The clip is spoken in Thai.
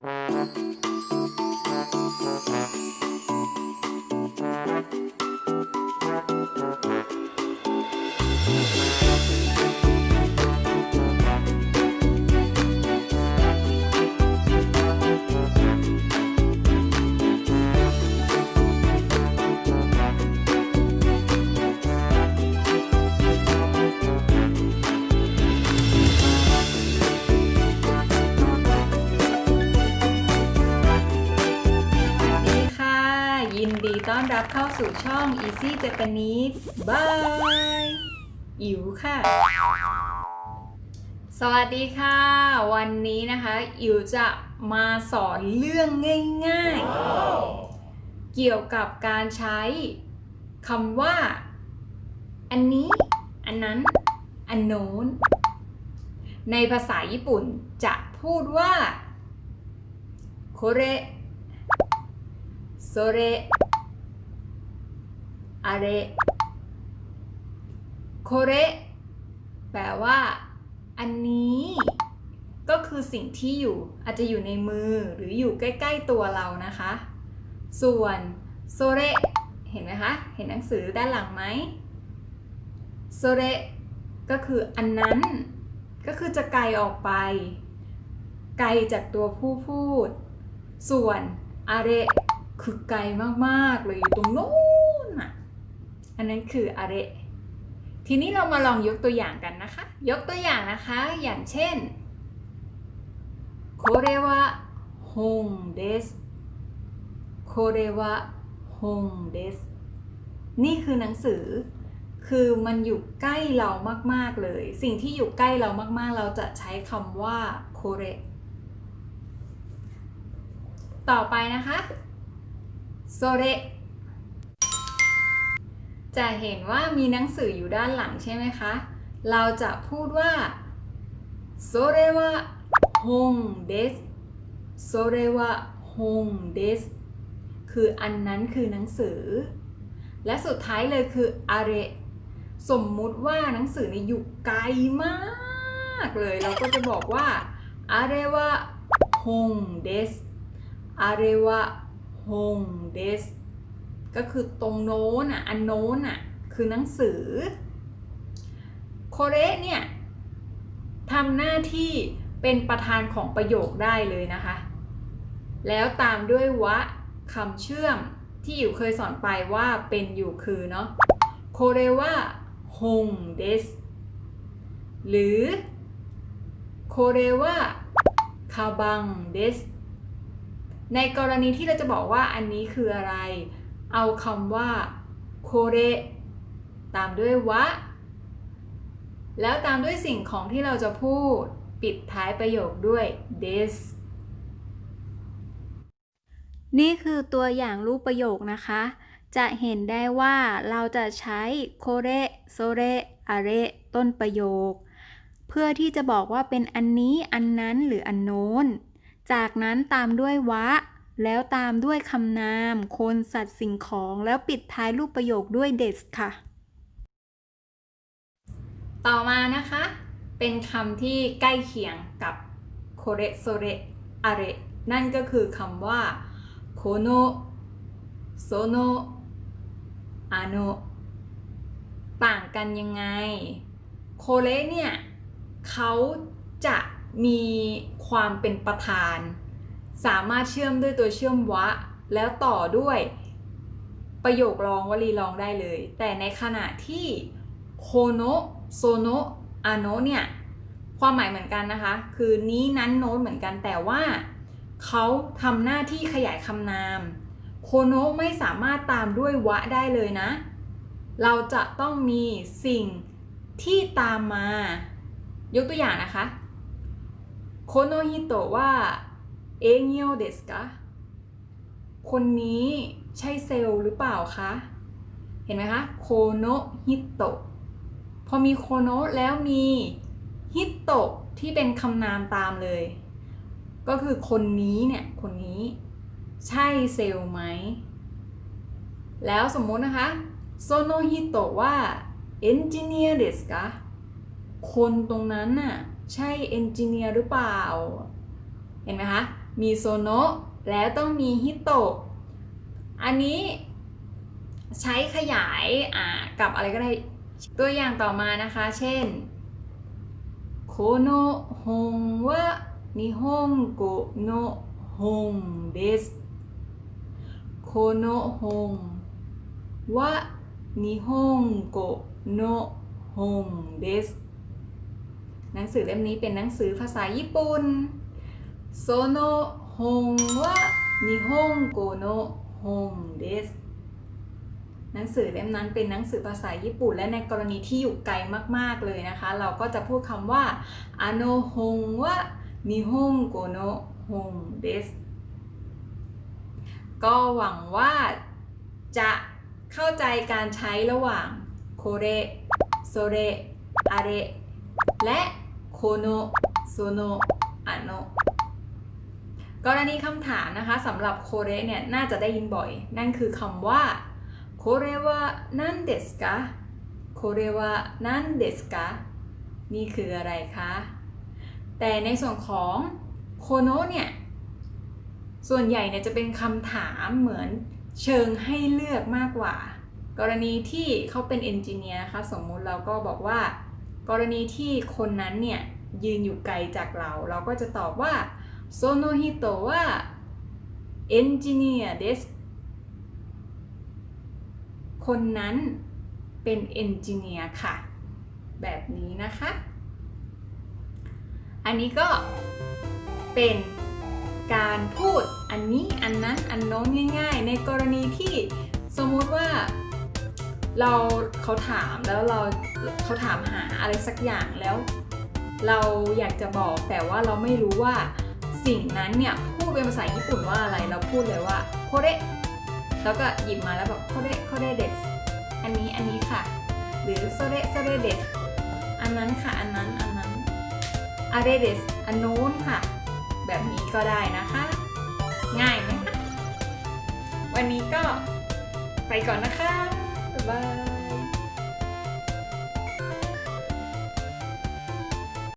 ส สู่ช่อง Easy Japanese Bye อิ๋วค่ะ สวัสดีค่ะ วันนี้นะคะอิ๋วจะมาสอนเรื่องง่ายๆ เกี่ยวกับการใช้คำว่า อันนี้ อันนั้น อันโน้น ในภาษาญี่ปุ่นจะพูดว่าこれそれ อะเรโคเรแปลว่า อันนี้ ก็คือสิ่งที่อยู่อาจจะอยู่ในมือหรืออยู่ใกล้ ๆตัวเรานะคะ ส่วนโซเรเห็นไหมคะ เห็นหนังสือด้านหลังไหมโซเรก็คืออันนั้น ก็คือจะไกลออกไป ไกลจากตัวผู้พูด ส่วนอะเรคือไกลมาก ๆ เลยอยู่ตรงโน้น อันนั้นคืออาเรทีนี้เรามาลองยกตัวอย่างกันนะคะ ยกตัวอย่างนะคะ อย่างเช่นこれは本ですこれは本ですนี่คือหนังสือ คือมันอยู่ใกล้เรามากๆเลย สิ่งที่อยู่ใกล้เรามากๆ เราจะใช้คำว่าโคเรต่อไปนะคะโซเร จะเห็นว่ามีหนังสืออยู่ด้านหลังใช่ไหมคะ เราจะพูดว่าโซเรวะฮงเดสโซเรวะฮงเดสคืออันนั้นคือหนังสือ และสุดท้ายเลยคืออาเรสมมุติว่าหนังสือนี้อยู่ไกลมากเลย เราก็จะบอกว่าอาเรวะฮงเดสอาเรวะฮงเดส ก็คือตรงโน้นอะอันโน้นอะคือหนังสือโคเรเนี่ยทำหน้าที่เป็นประธานของประโยคได้เลยนะคะ แล้วตามด้วยวะคำเชื่อมที่อยู่เคยสอนไปว่าเป็นอยู่คือเนาะโคเรวะฮงเดสหรือโคเรวะคาบังเดสในกรณีที่เราจะบอกว่าอันนี้คืออะไร เอาคำว่าโคเรตามด้วยวะ แล้วตามด้วยสิ่งของที่เราจะพูด ปิดท้ายประโยคด้วย this นี่คือตัวอย่างรูปประโยคนะคะ จะเห็นได้ว่าเราจะใช้โคเรโซเรอาเรต้นประโยค เพื่อที่จะบอกว่าเป็นอันนี้ อันนั้น หรืออันโน้น จากนั้นตามด้วยวะ แล้วตามด้วยคำนาม คน สัตว์สิ่งของ แล้วปิดท้ายรูปประโยคด้วยเดสค่ะ ต่อมานะคะ เป็นคำที่ใกล้เคียงกับโคเรโซเรอาเรนั่นก็คือคำว่าโคโนโซโนอาโนต่างกันยังไง โคเรเนี่ย เขาจะมีความเป็นประธาน สามารถเชื่อมด้วยตัวเชื่อมวะ แล้วต่อด้วยประโยครองวลีรองได้เลย แต่ในขณะที่โคโนโซโนอาโนเนี่ย ความหมายเหมือนกันนะคะ คือนี้นั้นโน้ตเหมือนกันแต่ว่าเขาทำหน้าที่ขยายคำนามโคโนไม่สามารถตามด้วยวะได้เลยนะ เราจะต้องมีสิ่งที่ตามมา ยกตัวอย่างนะคะโคโนฮิโตะว่า เอเงียวเดสกะคนนี้ใช่เซลล์หรือเปล่าคะ เห็นไหมคะโคโนฮิโตะพอมีโคโนะแล้วมีฮิโตะที่เป็นคำนามตามเลย ก็คือคนนี้เนี่ย คนนี้ใช่เซลล์ไหม แล้วสมมุตินะคะโซโนฮิโตะว่าเอนจิเนียร์เดสกะคนตรงนั้นน่ะใช่เอนจิเนียร์หรือเปล่า เห็นไหมคะ มีโซโนะแล้วต้องมีฮิโตะอันนี้ใช้ขยายกับอะไรก็ได้ตัวอย่างต่อมานะคะ เช่นโคโนฮงวะนิฮงโกโนฮงเดสโคโนฮงวะนิฮงโกโนฮงเดสหนังสือเล่มนี้เป็นหนังสือภาษาญี่ปุ่น โซโนฮงวะนิฮงโกโนฮงเดสหนังสือเล่มนั้นเป็นหนังสือภาษาญี่ปุ่น และในกรณีที่อยู่ไกลมาก ๆ เลยนะคะ เราก็จะพูดคำว่าอโนฮงวะนิฮงโกโนฮงเดสก็หวังว่าจะเข้าใจการใช้ระหว่างโคเรโซเรอาเรและโคโนโซโนอาโน กรณีคำถามนะคะสำหรับโคเรเนี่ยน่าจะได้ยินบ่อย นั่นคือคำว่าโคเรวะนันเดสกะโคเรวะนันเดสกะนี่คืออะไรคะ แต่ในส่วนของโคโนเนี่ย ส่วนใหญ่เนี่ยจะเป็นคำถามเหมือนเชิงให้เลือกมากกว่า กรณีที่เขาเป็นเอนจิเนียร์นะคะสมมุติเราก็บอกว่า กรณีที่คนนั้นเนี่ยยืนอยู่ไกลจากเรา เราก็จะตอบว่า その人はエンジニアですคนนั้นเป็นเอนจิเนียร์ค่ะ แบบนี้นะคะ อันนี้ก็เป็นการพูดอันนี้อันนั้นอันน้นง่าย ๆ ในกรณีที่สมมุติว่าเราเขาถามแล้วเราเขาถามหาอะไรสักอย่างแล้ว เราอยากจะบอกแต่ว่าเราไม่รู้ว่า สิ่งนั้นเนี่ยพูดเป็นภาษาญี่ปุ่นว่าอะไรเราพูดเลยว่าโคเรแล้วก็หยิบมาแล้วแบบโคเรโคเรเดสอันนี้อันนี้ค่ะ หรือโซเรโซเรเดสอันนั้นค่ะอันนั้นอันนั้นอาเรเดสอันโน้นค่ะ แบบนี้ก็ได้นะคะ ง่ายไหมคะวันนี้ก็ไปก่อนนะคะบ๊ายบาย